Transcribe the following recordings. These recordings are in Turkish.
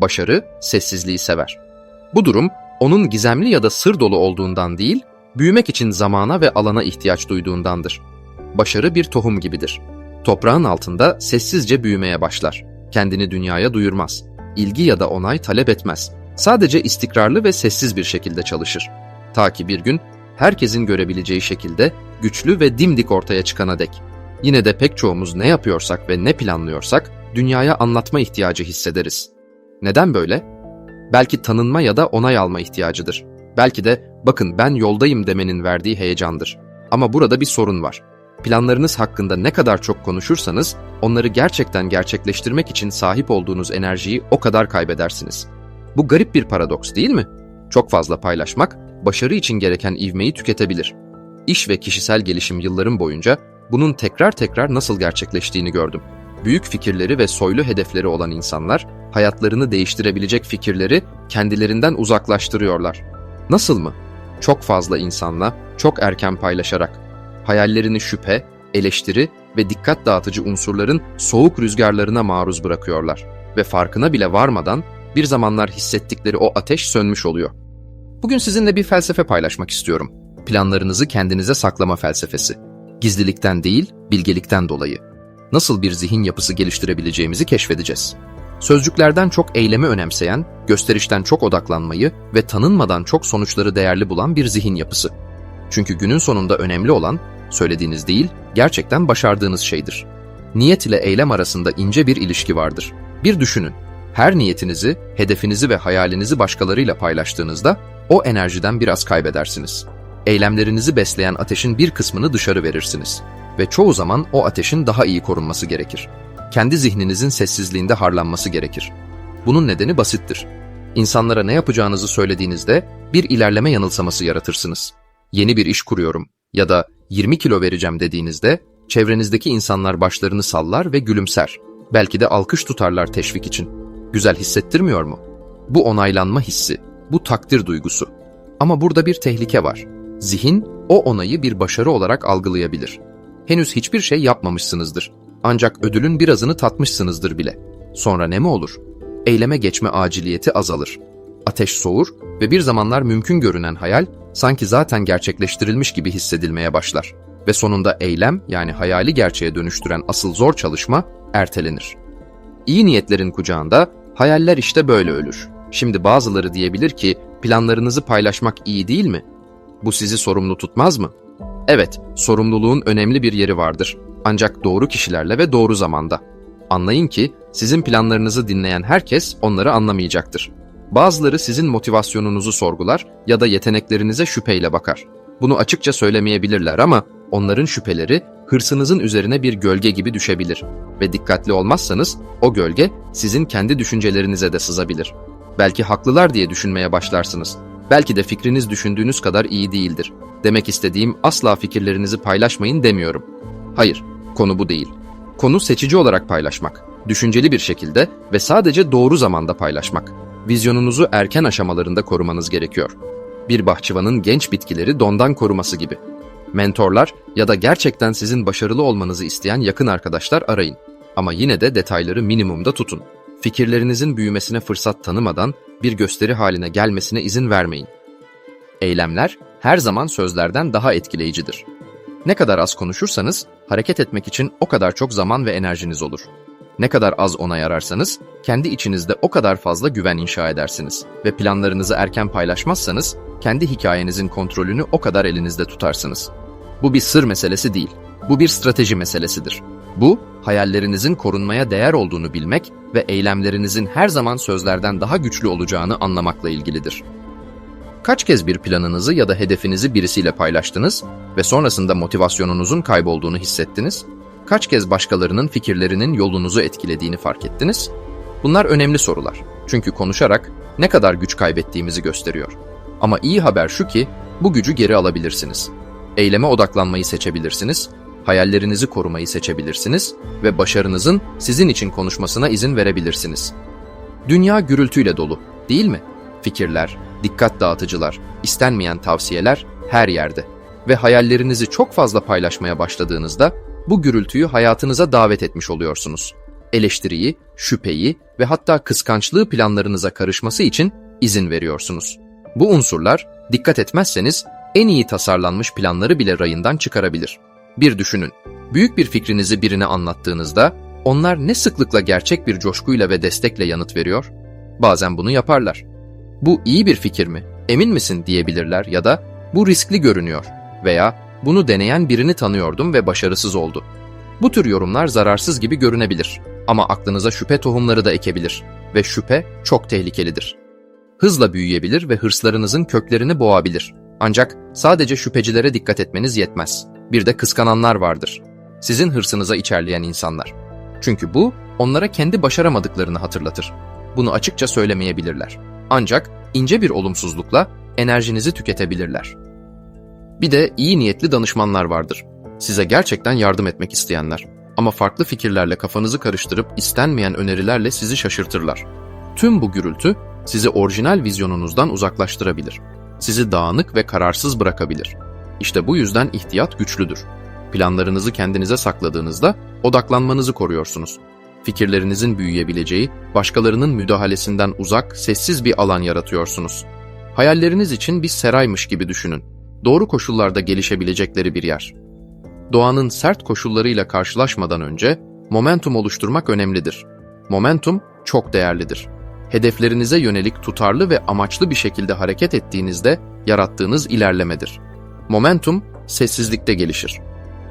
Başarı, sessizliği sever. Bu durum, onun gizemli ya da sır dolu olduğundan değil, büyümek için zamana ve alana ihtiyaç duyduğundandır. Başarı bir tohum gibidir. Toprağın altında sessizce büyümeye başlar. Kendini dünyaya duyurmaz. İlgi ya da onay talep etmez. Sadece istikrarlı ve sessiz bir şekilde çalışır. Ta ki bir gün herkesin görebileceği şekilde güçlü ve dimdik ortaya çıkana dek. Yine de pek çoğumuz ne yapıyorsak ve ne planlıyorsak dünyaya anlatma ihtiyacı hissederiz. Neden böyle? Belki tanınma ya da onay alma ihtiyacıdır. Belki de bakın ben yoldayım demenin verdiği heyecandır. Ama burada bir sorun var. Planlarınız hakkında ne kadar çok konuşursanız onları gerçekten gerçekleştirmek için sahip olduğunuz enerjiyi o kadar kaybedersiniz. Bu garip bir paradoks değil mi? Çok fazla paylaşmak başarı için gereken ivmeyi tüketebilir. İş ve kişisel gelişim yıllarım boyunca bunun tekrar tekrar nasıl gerçekleştiğini gördüm. Büyük fikirleri ve soylu hedefleri olan insanlar hayatlarını değiştirebilecek fikirleri kendilerinden uzaklaştırıyorlar. Nasıl mı? Çok fazla insanla çok erken paylaşarak hayallerini şüphe, eleştiri ve dikkat dağıtıcı unsurların soğuk rüzgarlarına maruz bırakıyorlar ve farkına bile varmadan bir zamanlar hissettikleri o ateş sönmüş oluyor. Bugün sizinle bir felsefe paylaşmak istiyorum. Planlarınızı kendinize saklama felsefesi. Gizlilikten değil, bilgelikten dolayı. Nasıl bir zihin yapısı geliştirebileceğimizi keşfedeceğiz. Sözcüklerden çok eylemi önemseyen, gösterişten çok odaklanmayı ve tanınmadan çok sonuçları değerli bulan bir zihin yapısı. Çünkü günün sonunda önemli olan, söylediğiniz değil, gerçekten başardığınız şeydir. Niyet ile eylem arasında ince bir ilişki vardır. Bir düşünün, her niyetinizi, hedefinizi ve hayalinizi başkalarıyla paylaştığınızda o enerjiden biraz kaybedersiniz. Eylemlerinizi besleyen ateşin bir kısmını dışarı verirsiniz ve çoğu zaman o ateşin daha iyi korunması gerekir. Kendi zihninizin sessizliğinde harlanması gerekir. Bunun nedeni basittir. İnsanlara ne yapacağınızı söylediğinizde bir ilerleme yanılsaması yaratırsınız. Yeni bir iş kuruyorum ya da 20 kilo vereceğim dediğinizde çevrenizdeki insanlar başlarını sallar ve gülümser. Belki de alkış tutarlar teşvik için. Güzel hissettirmiyor mu? Bu onaylanma hissi, bu takdir duygusu. Ama burada bir tehlike var. Zihin o onayı bir başarı olarak algılayabilir. Henüz hiçbir şey yapmamışsınızdır. Ancak ödülün birazını tatmışsınızdır bile. Sonra ne mi olur? Eyleme geçme aciliyeti azalır. Ateş soğur ve bir zamanlar mümkün görünen hayal sanki zaten gerçekleştirilmiş gibi hissedilmeye başlar. Ve sonunda eylem yani hayali gerçeğe dönüştüren asıl zor çalışma ertelenir. İyi niyetlerin kucağında hayaller işte böyle ölür. Şimdi bazıları diyebilir ki planlarınızı paylaşmak iyi değil mi? Bu sizi sorumlu tutmaz mı? Evet, sorumluluğun önemli bir yeri vardır. Ancak doğru kişilerle ve doğru zamanda. Anlayın ki sizin planlarınızı dinleyen herkes onları anlamayacaktır. Bazıları sizin motivasyonunuzu sorgular ya da yeteneklerinize şüpheyle bakar. Bunu açıkça söylemeyebilirler ama onların şüpheleri hırsınızın üzerine bir gölge gibi düşebilir ve dikkatli olmazsanız o gölge sizin kendi düşüncelerinize de sızabilir. Belki haklılar diye düşünmeye başlarsınız. Belki de fikriniz düşündüğünüz kadar iyi değildir. Demek istediğim asla fikirlerinizi paylaşmayın demiyorum. Hayır, konu bu değil. Konu seçici olarak paylaşmak, düşünceli bir şekilde ve sadece doğru zamanda paylaşmak. Vizyonunuzu erken aşamalarında korumanız gerekiyor. Bir bahçıvanın genç bitkileri dondan koruması gibi. Mentorlar ya da gerçekten sizin başarılı olmanızı isteyen yakın arkadaşlar arayın. Ama yine de detayları minimumda tutun. Fikirlerinizin büyümesine fırsat tanımadan bir gösteri haline gelmesine izin vermeyin. Eylemler her zaman sözlerden daha etkileyicidir. Ne kadar az konuşursanız hareket etmek için o kadar çok zaman ve enerjiniz olur. Ne kadar az ona yararsanız kendi içinizde o kadar fazla güven inşa edersiniz ve planlarınızı erken paylaşmazsanız kendi hikayenizin kontrolünü o kadar elinizde tutarsınız. Bu bir sır meselesi değil. Bu bir strateji meselesidir. Bu, hayallerinizin korunmaya değer olduğunu bilmek ve eylemlerinizin her zaman sözlerden daha güçlü olacağını anlamakla ilgilidir. Kaç kez bir planınızı ya da hedefinizi birisiyle paylaştınız ve sonrasında motivasyonunuzun kaybolduğunu hissettiniz? Kaç kez başkalarının fikirlerinin yolunuzu etkilediğini fark ettiniz? Bunlar önemli sorular. Çünkü konuşarak ne kadar güç kaybettiğimizi gösteriyor. Ama iyi haber şu ki bu gücü geri alabilirsiniz. Eyleme odaklanmayı seçebilirsiniz, hayallerinizi korumayı seçebilirsiniz ve başarınızın sizin için konuşmasına izin verebilirsiniz. Dünya gürültüyle dolu, değil mi? Fikirler, dikkat dağıtıcılar, istenmeyen tavsiyeler her yerde. Ve hayallerinizi çok fazla paylaşmaya başladığınızda bu gürültüyü hayatınıza davet etmiş oluyorsunuz. Eleştiriyi, şüpheyi ve hatta kıskançlığı planlarınıza karışması için izin veriyorsunuz. Bu unsurlar dikkat etmezseniz en iyi tasarlanmış planları bile rayından çıkarabilir. Bir düşünün. Büyük bir fikrinizi birine anlattığınızda onlar ne sıklıkla gerçek bir coşkuyla ve destekle yanıt veriyor? Bazen bunu yaparlar. Bu iyi bir fikir mi? Emin misin diyebilirler ya da bu riskli görünüyor veya bunu deneyen birini tanıyordum ve başarısız oldu. Bu tür yorumlar zararsız gibi görünebilir ama aklınıza şüphe tohumları da ekebilir ve şüphe çok tehlikelidir. Hızla büyüyebilir ve hırslarınızın köklerini boğabilir. Ancak sadece şüphecilere dikkat etmeniz yetmez. Bir de kıskananlar vardır. Sizin hırsınıza içerleyen insanlar. Çünkü bu onlara kendi başaramadıklarını hatırlatır. Bunu açıkça söylemeyebilirler. Ancak ince bir olumsuzlukla enerjinizi tüketebilirler. Bir de iyi niyetli danışmanlar vardır. Size gerçekten yardım etmek isteyenler. Ama farklı fikirlerle kafanızı karıştırıp istenmeyen önerilerle sizi şaşırtırlar. Tüm bu gürültü sizi orijinal vizyonunuzdan uzaklaştırabilir. Sizi dağınık ve kararsız bırakabilir. İşte bu yüzden ihtiyat güçlüdür. Planlarınızı kendinize sakladığınızda odaklanmanızı koruyorsunuz. Fikirlerinizin büyüyebileceği, başkalarının müdahalesinden uzak, sessiz bir alan yaratıyorsunuz. Hayalleriniz için bir seraymış gibi düşünün. Doğru koşullarda gelişebilecekleri bir yer. Doğanın sert koşullarıyla karşılaşmadan önce momentum oluşturmak önemlidir. Momentum çok değerlidir. Hedeflerinize yönelik tutarlı ve amaçlı bir şekilde hareket ettiğinizde yarattığınız ilerlemedir. Momentum sessizlikte gelişir.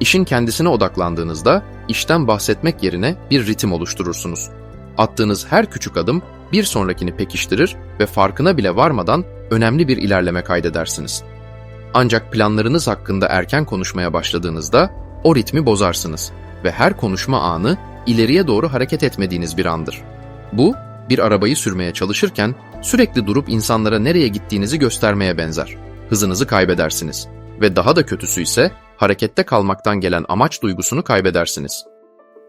İşin kendisine odaklandığınızda işten bahsetmek yerine bir ritim oluşturursunuz. Attığınız her küçük adım bir sonrakini pekiştirir ve farkına bile varmadan önemli bir ilerleme kaydedersiniz. Ancak planlarınız hakkında erken konuşmaya başladığınızda o ritmi bozarsınız ve her konuşma anı ileriye doğru hareket etmediğiniz bir andır. Bu, bir arabayı sürmeye çalışırken sürekli durup insanlara nereye gittiğinizi göstermeye benzer. Hızınızı kaybedersiniz ve daha da kötüsü ise harekette kalmaktan gelen amaç duygusunu kaybedersiniz.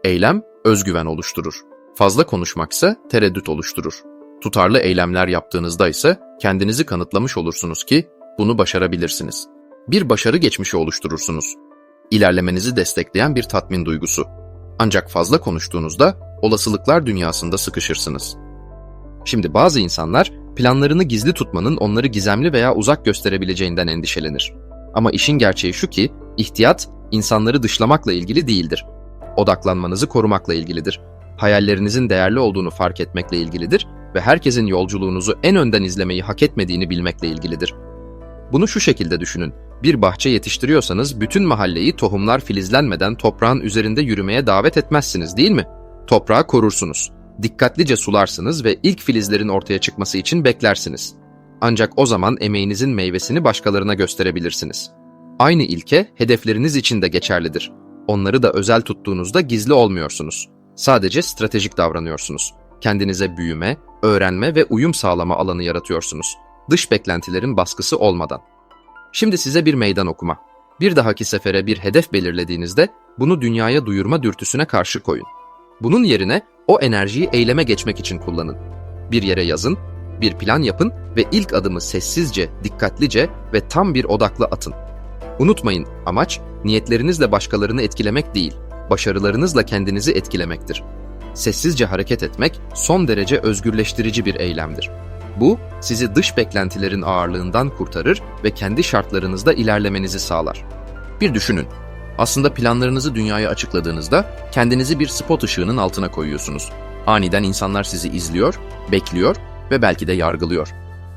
Eylem özgüven oluşturur. Fazla konuşmaksa tereddüt oluşturur. Tutarlı eylemler yaptığınızda ise kendinizi kanıtlamış olursunuz ki bunu başarabilirsiniz. Bir başarı geçmişi oluşturursunuz. İlerlemenizi destekleyen bir tatmin duygusu. Ancak fazla konuştuğunuzda olasılıklar dünyasında sıkışırsınız. Şimdi bazı insanlar planlarını gizli tutmanın onları gizemli veya uzak gösterebileceğinden endişelenir. Ama işin gerçeği şu ki ihtiyat insanları dışlamakla ilgili değildir. Odaklanmanızı korumakla ilgilidir. Hayallerinizin değerli olduğunu fark etmekle ilgilidir ve herkesin yolculuğunuzu en önden izlemeyi hak etmediğini bilmekle ilgilidir. Bunu şu şekilde düşünün. Bir bahçe yetiştiriyorsanız bütün mahalleyi tohumlar filizlenmeden toprağın üzerinde yürümeye davet etmezsiniz değil mi? Toprağı korursunuz. Dikkatlice sularsınız ve ilk filizlerin ortaya çıkması için beklersiniz. Ancak o zaman emeğinizin meyvesini başkalarına gösterebilirsiniz. Aynı ilke hedefleriniz için de geçerlidir. Onları da özel tuttuğunuzda gizli olmuyorsunuz. Sadece stratejik davranıyorsunuz. Kendinize büyüme, öğrenme ve uyum sağlama alanı yaratıyorsunuz. Dış beklentilerin baskısı olmadan. Şimdi size bir meydan okuma. Bir dahaki sefere bir hedef belirlediğinizde bunu dünyaya duyurma dürtüsüne karşı koyun. Bunun yerine o enerjiyi eyleme geçmek için kullanın. Bir yere yazın, bir plan yapın ve ilk adımı sessizce, dikkatlice ve tam bir odakla atın. Unutmayın, amaç niyetlerinizle başkalarını etkilemek değil, başarılarınızla kendinizi etkilemektir. Sessizce hareket etmek son derece özgürleştirici bir eylemdir. Bu, sizi dış beklentilerin ağırlığından kurtarır ve kendi şartlarınızda ilerlemenizi sağlar. Bir düşünün. Aslında planlarınızı dünyaya açıkladığınızda kendinizi bir spot ışığının altına koyuyorsunuz. Aniden insanlar sizi izliyor, bekliyor ve belki de yargılıyor.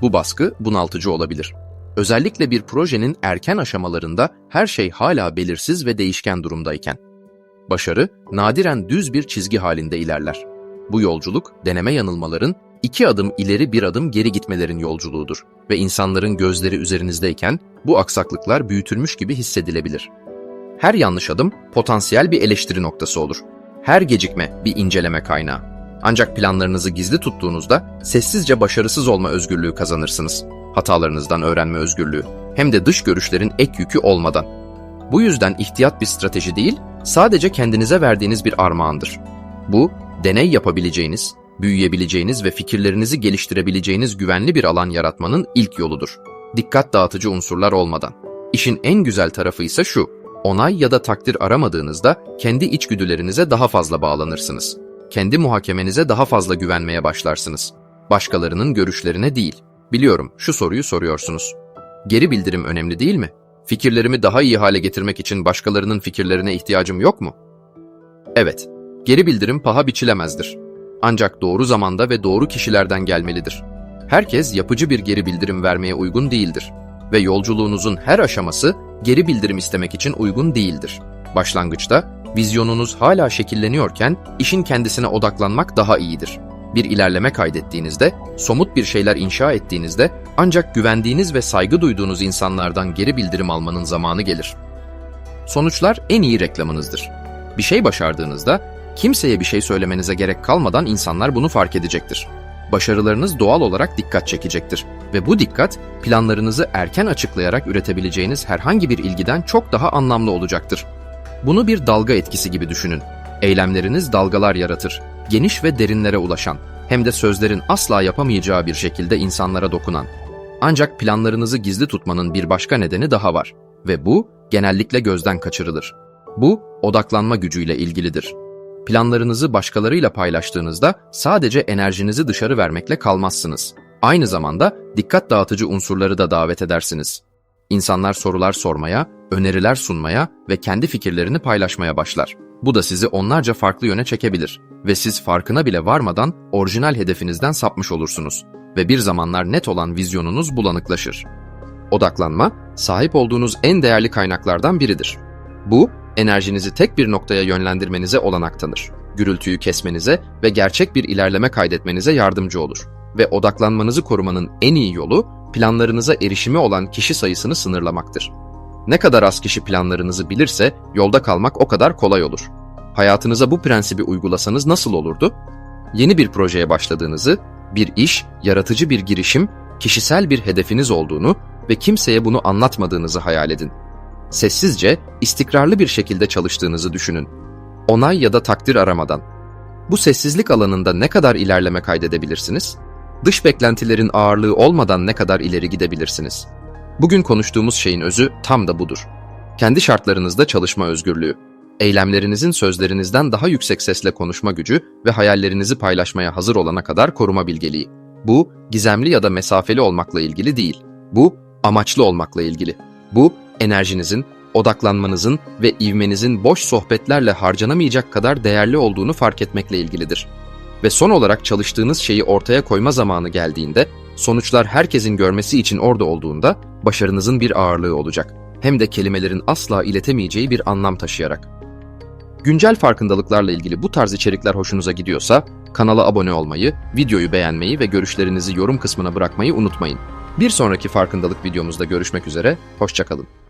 Bu baskı bunaltıcı olabilir. Özellikle bir projenin erken aşamalarında her şey hala belirsiz ve değişken durumdayken. Başarı, nadiren düz bir çizgi halinde ilerler. Bu yolculuk, deneme yanılmaların, iki adım ileri bir adım geri gitmelerin yolculuğudur ve insanların gözleri üzerinizdeyken bu aksaklıklar büyütülmüş gibi hissedilebilir. Her yanlış adım potansiyel bir eleştiri noktası olur. Her gecikme bir inceleme kaynağı. Ancak planlarınızı gizli tuttuğunuzda sessizce başarısız olma özgürlüğü kazanırsınız. Hatalarınızdan öğrenme özgürlüğü. Hem de dış görüşlerin ek yükü olmadan. Bu yüzden ihtiyat bir strateji değil, sadece kendinize verdiğiniz bir armağandır. Bu, deney yapabileceğiniz, büyüyebileceğiniz ve fikirlerinizi geliştirebileceğiniz güvenli bir alan yaratmanın ilk yoludur. Dikkat dağıtıcı unsurlar olmadan. İşin en güzel tarafı ise şu, onay ya da takdir aramadığınızda kendi içgüdülerinize daha fazla bağlanırsınız. kendi muhakemenize daha fazla güvenmeye başlarsınız. Başkalarının görüşlerine değil. Biliyorum, şu soruyu soruyorsunuz. Geri bildirim önemli değil mi? Fikirlerimi daha iyi hale getirmek için başkalarının fikirlerine ihtiyacım yok mu? Evet, geri bildirim paha biçilemezdir. Ancak doğru zamanda ve doğru kişilerden gelmelidir. Herkes yapıcı bir geri bildirim vermeye uygun değildir ve yolculuğunuzun her aşaması geri bildirim istemek için uygun değildir. Başlangıçta vizyonunuz hala şekilleniyorken işin kendisine odaklanmak daha iyidir. Bir ilerleme kaydettiğinizde, somut bir şeyler inşa ettiğinizde ancak güvendiğiniz ve saygı duyduğunuz insanlardan geri bildirim almanın zamanı gelir. Sonuçlar en iyi reklamınızdır. Bir şey başardığınızda kimseye bir şey söylemenize gerek kalmadan insanlar bunu fark edecektir. Başarılarınız doğal olarak dikkat çekecektir ve bu dikkat planlarınızı erken açıklayarak üretebileceğiniz herhangi bir ilgiden çok daha anlamlı olacaktır. Bunu bir dalga etkisi gibi düşünün. Eylemleriniz dalgalar yaratır, geniş ve derinlere ulaşan, hem de sözlerin asla yapamayacağı bir şekilde insanlara dokunan. Ancak planlarınızı gizli tutmanın bir başka nedeni daha var ve bu genellikle gözden kaçırılır. Bu odaklanma gücüyle ilgilidir. Planlarınızı başkalarıyla paylaştığınızda sadece enerjinizi dışarı vermekle kalmazsınız. Aynı zamanda dikkat dağıtıcı unsurları da davet edersiniz. İnsanlar sorular sormaya, öneriler sunmaya ve kendi fikirlerini paylaşmaya başlar. Bu da sizi onlarca farklı yöne çekebilir ve siz farkına bile varmadan orijinal hedefinizden sapmış olursunuz ve bir zamanlar net olan vizyonunuz bulanıklaşır. Odaklanma, sahip olduğunuz en değerli kaynaklardan biridir. Bu, enerjinizi tek bir noktaya yönlendirmenize olanak tanır. Gürültüyü kesmenize ve gerçek bir ilerleme kaydetmenize yardımcı olur. Ve odaklanmanızı korumanın en iyi yolu planlarınıza erişimi olan kişi sayısını sınırlamaktır. Ne kadar az kişi planlarınızı bilirse yolda kalmak o kadar kolay olur. Hayatınıza bu prensibi uygulasanız nasıl olurdu? Yeni bir projeye başladığınızı, bir iş, yaratıcı bir girişim, kişisel bir hedefiniz olduğunu ve kimseye bunu anlatmadığınızı hayal edin. Sessizce, istikrarlı bir şekilde çalıştığınızı düşünün. Onay ya da takdir aramadan. Bu sessizlik alanında ne kadar ilerleme kaydedebilirsiniz? Dış beklentilerin ağırlığı olmadan ne kadar ileri gidebilirsiniz? Bugün konuştuğumuz şeyin özü tam da budur. Kendi şartlarınızda çalışma özgürlüğü. Eylemlerinizin sözlerinizden daha yüksek sesle konuşma gücü ve hayallerinizi paylaşmaya hazır olana kadar koruma bilgeliği. Bu, gizemli ya da mesafeli olmakla ilgili değil. Bu, amaçlı olmakla ilgili. Bu, enerjinizin, odaklanmanızın ve ivmenizin boş sohbetlerle harcanamayacak kadar değerli olduğunu fark etmekle ilgilidir. Ve son olarak çalıştığınız şeyi ortaya koyma zamanı geldiğinde, sonuçlar herkesin görmesi için orada olduğunda başarınızın bir ağırlığı olacak. Hem de kelimelerin asla iletemeyeceği bir anlam taşıyarak. Güncel farkındalıklarla ilgili bu tarz içerikler hoşunuza gidiyorsa kanala abone olmayı, videoyu beğenmeyi ve görüşlerinizi yorum kısmına bırakmayı unutmayın. Bir sonraki farkındalık videomuzda görüşmek üzere, hoşçakalın.